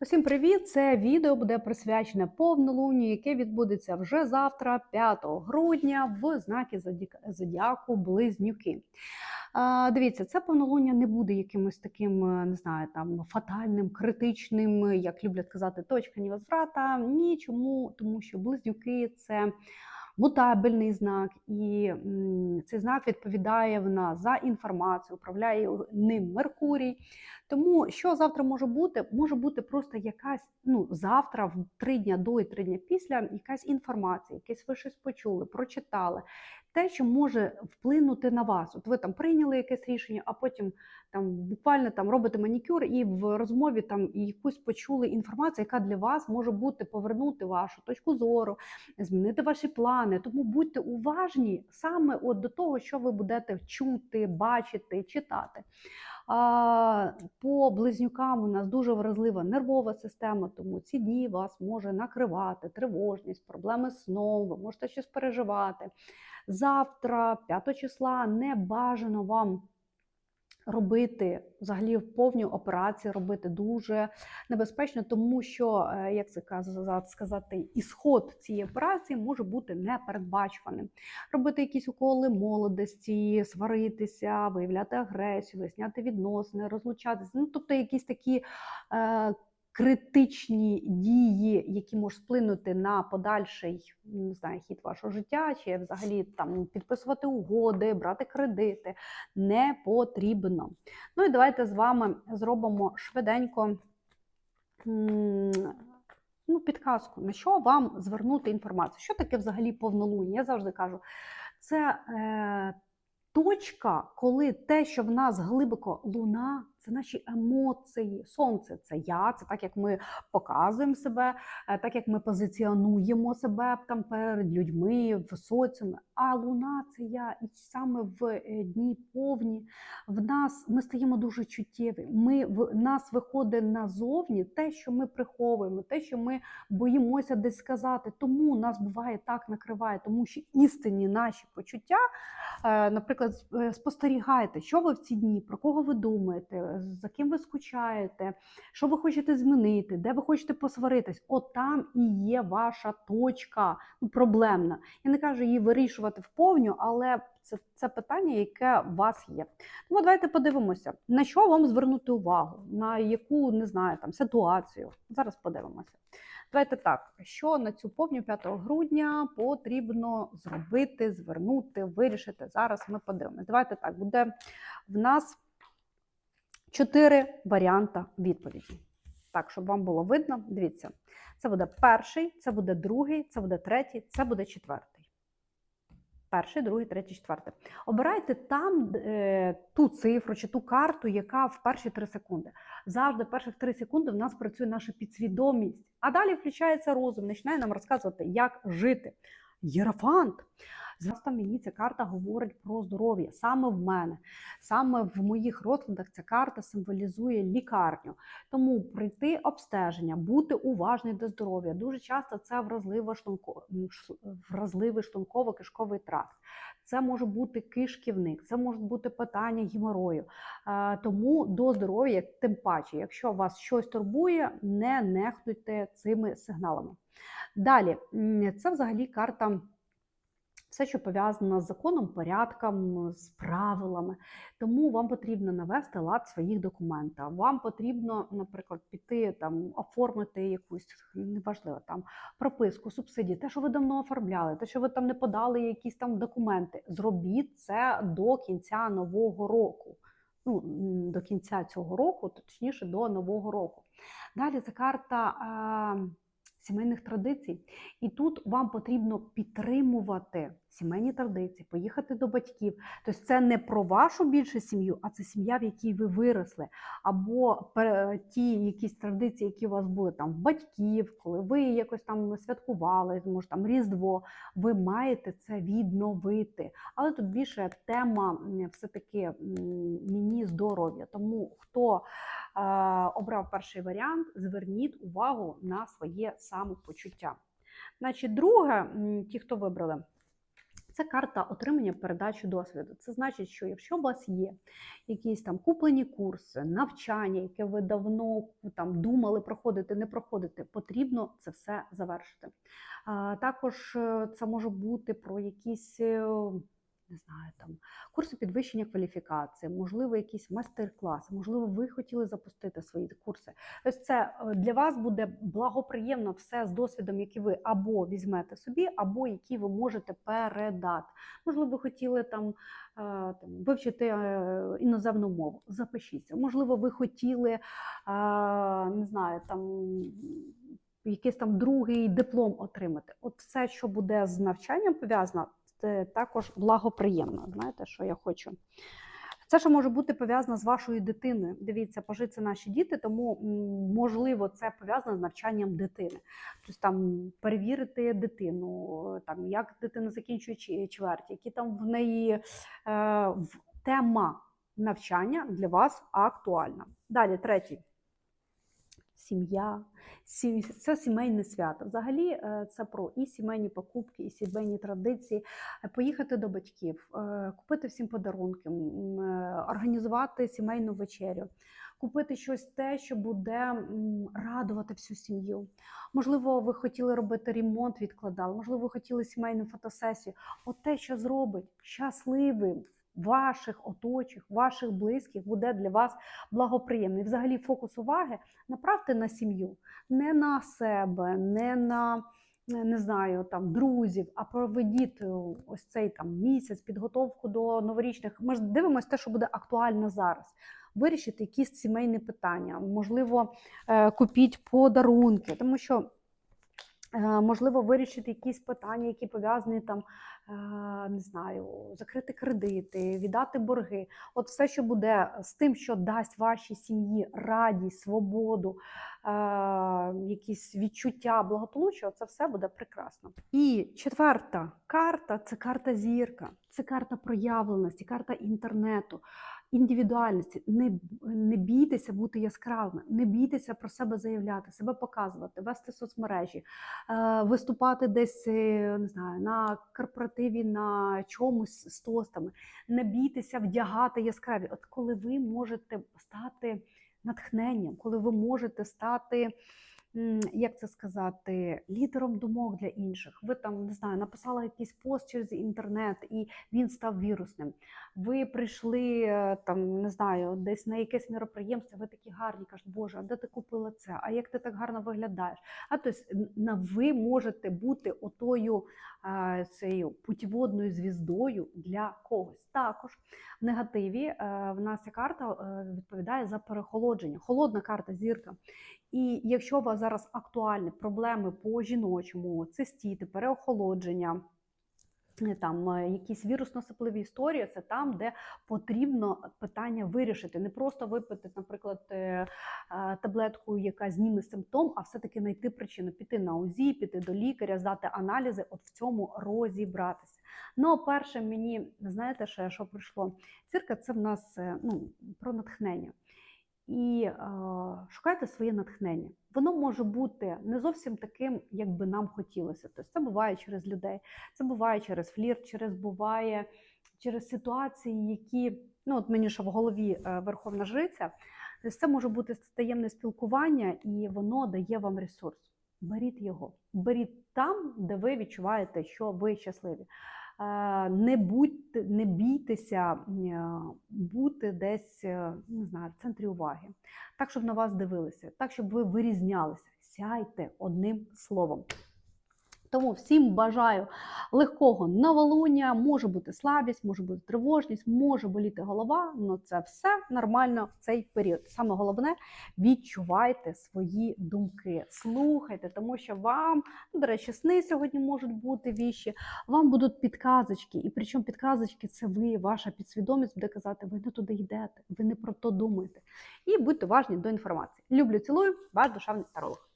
Усім привіт! Це відео буде присвячене повнолунню, яке відбудеться вже завтра, 5 грудня, в зодіка- зодіаку Близнюки. Дивіться, це повнолуння не буде якимось таким, е, не знаю, там фатальним, критичним, як люблять казати, точка невозврата. Ні, чому? Тому що близнюки це мутабельний знак, і цей знак відповідає в нас за інформацію, управляє ним Меркурій. Тому що завтра може бути? Може бути просто якась ну завтра, в три дня до і три дня після, якась інформація, якесь ви щось почули, прочитали. Те, що може вплинути на вас. От ви там прийняли якесь рішення, а потім там буквально там робите манікюр, і в розмові там якусь почули інформацію, яка для вас може бути повернути вашу точку зору, змінити ваші плани. Тому будьте уважні саме от до того, що ви будете чути, бачити, читати. По близнюкам у нас дуже вразлива нервова система, тому ці дні вас може накривати тривожність, проблеми з сном, ви можете щось переживати. Завтра, 5 числа, не бажано вам робити взагалі повні операції, робити дуже небезпечно, тому що, е, як це каза- сказати, ісход цієї операції може бути непередбачуваним. Робити якісь уколи молодості, сваритися, виявляти агресію, виясняти відносини, розлучатися. Ну, тобто якісь такі. Е, Критичні дії, які можуть вплинути на подальший не знаю, хід вашого життя, чи взагалі там підписувати угоди, брати кредити, не потрібно. Ну і давайте з вами зробимо швиденько ну, підказку, на що вам звернути інформацію. Що таке взагалі повнолуння? Я завжди кажу, це е, точка, коли те, що в нас глибоко луна, це наші емоції. Сонце це я, це так, як ми показуємо себе, е, так як ми позиціонуємо себе там перед людьми в соціумі. А луна це я. І саме в е, дні повні в нас ми стаємо дуже чуттєві. Ми в нас виходить назовні те, що ми приховуємо, те, що ми боїмося десь сказати. Тому нас буває так накриває, тому що істинні наші почуття. Е, Наприклад, спостерігайте, що ви в ці дні, про кого ви думаєте, за ким ви скучаєте, що ви хочете змінити, де ви хочете посваритись. От там і є ваша точка ну, проблемна. Я не кажу її вирішувати вповню, але це, це питання, яке у вас є. Тому давайте подивимося, на що вам звернути увагу, на яку не знаю там ситуацію. Зараз подивимося. Давайте так, що на цю повню 5 грудня потрібно зробити, звернути, вирішити. Зараз ми подивимося. Давайте так, буде в нас чотири варіанти відповіді. Так, щоб вам було видно, дивіться, це буде перший, це буде другий, це буде третій, це буде четвертий. Перший, другий, третій, четвертий. Обирайте там е, ту цифру чи ту карту, яка в перші 3 секунди. Завжди перших 3 секунди в нас працює наша підсвідомість, а далі включається розум, починає нам розказувати, як жити. Єрофант. Зараз мені ця карта говорить про здоров'я. Саме в мене, саме в моїх розкладах ця карта символізує лікарню. Тому пройти обстеження, бути уважний до здоров'я. Дуже часто це вразливий шлунково-кишковий тракт. Це може бути кишківник, це можуть бути питання геморою. Е, Тому до здоров'я, тим паче, якщо вас щось турбує, не нехтуйте цими сигналами. Далі, це взагалі карта. Все, що пов'язано з законом, порядком, з правилами. Тому вам потрібно навести лад своїх документах. Вам потрібно, наприклад, піти там, оформити якусь неважливо там прописку, субсидії, те, що ви давно оформляли, те, що ви там не подали якісь там документи. Зробіть це до кінця нового року. Ну, до кінця цього року, точніше, до нового року. Далі це карта. е, Сімейних традицій, і тут вам потрібно підтримувати сімейні традиції, поїхати до батьків. Тобто це не про вашу більше сім'ю, а це сім'я, в якій ви виросли, або ті якісь традиції, які у вас були там в батьків, коли ви якось там святкували, може там Різдво. Ви маєте це відновити. Але тут більше тема все-таки мені здоров'я. Тому хто е, обрав перший варіант, зверніть увагу на своє самопочуття. Значить, друге, ті, хто вибрали, Це карта отримання передачі досвіду. Це значить, що якщо у вас є якісь там куплені курси, навчання, яке ви давно там думали проходити, не проходити, потрібно це все завершити. Також е, це може бути про якісь. Не знаю, там курси підвищення кваліфікації, можливо, якісь майстер-класи, можливо, ви хотіли запустити свої курси. Ось це е, для вас буде благоприємно все з досвідом, який ви або візьмете собі, або які ви можете передати. Можливо, ви хотіли там, е, там вивчити е, іноземну мову, запишіться. Можливо, ви хотіли не знаю, там. Якийсь там другий диплом отримати. От все, що буде з навчанням пов'язано, також благоприємно. Знаєте, що я хочу? Це ще може бути пов'язано з вашою дитиною. Дивіться, пажи це наші діти, тому можливо це пов'язано з навчанням дитини. Тобто там перевірити дитину, там як дитина закінчує чверть, які там в неї е, тема навчання для вас актуальна. Далі, третій. Сім'я, сім- це сімейне свято. Взагалі, е, це про і сімейні покупки, і сімейні традиції, е, поїхати до батьків, е, купити всім подарунки, організувати сімейну вечерю, купити щось те, що буде радувати всю сім'ю. Можливо, ви хотіли робити ремонт, відкладали, можливо, ви хотіли сімейну фотосесію. От те, що зробить щасливим ваших оточих, ваших близьких, буде для вас благоприємний. Взагалі фокус уваги направте на сім'ю, не на себе, не на е, не знаю, там друзів, а проведіть е, ось цей там місяць, підготовку до новорічних. Ми ж дивимося те, що буде актуально зараз. Вирішити якісь сімейні питання, можливо, е, купіть подарунки, тому що. Е, Можливо, вирішити якісь питання, які пов'язані там, е, не знаю, закрити кредити, віддати борги. От все, що буде з тим, що дасть вашій сім'ї радість, свободу, е, якісь відчуття благополуччя, це все буде прекрасно. І четверта карта це карта зірка, це карта проявленості, карта інтернету. Індивідуальності, не, не бійтеся бути яскравими, не бійтеся про себе заявляти, себе показувати, вести соцмережі, е, виступати десь е, не знаю, на корпоративі, на чомусь з тостами. Не бійтеся вдягати яскраві. От коли ви можете стати натхненням, коли ви можете стати, як це сказати, лідером думок для інших. Ви там не знаю, написали якийсь пост через інтернет, і він став вірусним. Ви прийшли е, там, не знаю, десь на якесь мероприємство, ви такі гарні, кажуть, Боже, а де ти купила це? А як ти так гарно виглядаєш? А тобто ви можете бути отою е, цією путіводною звіздою для когось. Також в негативі е, в нас ця карта відповідає за перехолодження. Холодна карта зірка. І якщо у вас зараз актуальні проблеми по жіночому, цистіти, переохолодження. е, Там е, якісь вірусно-сипливі історії, це там, де потрібно питання вирішити. Не просто випити, наприклад, е, таблетку, яка зніме симптом, а все-таки знайти причину, піти на УЗІ, піти до лікаря, здати аналізи, от в цьому розібратися. Ну, перше, мені знаєте, що прийшло? Цирка це в нас ну, про натхнення. І е, шукайте своє натхнення. Воно може бути не зовсім таким, як би нам хотілося. Тобто це буває через людей, це буває через флірт, через буває через ситуації, які ну от мені ще в голові е, Верховна Жриця. Тобто це може бути таємне спілкування, і воно дає вам ресурс. Беріть його, беріть там, де ви відчуваєте, що ви щасливі. Е, Не будьте, не бійтеся е, бути десь е, не знаю, в центрі уваги, так, щоб на вас дивилися, так, щоб ви вирізнялися. Сяйте одним словом. Тому всім бажаю легкого новолуння, може бути слабість, може бути тривожність, може боліти голова, але це все нормально в цей період. Саме головне відчувайте свої думки, слухайте, тому що вам, ну, до речі, сни сьогодні можуть бути віщі, вам будуть підказочки, і причому підказочки це ви, ваша підсвідомість буде казати, ви не туди йдете, ви не про то думаєте. І будьте уважні до інформації. Люблю, цілую, ваш душевний таролог.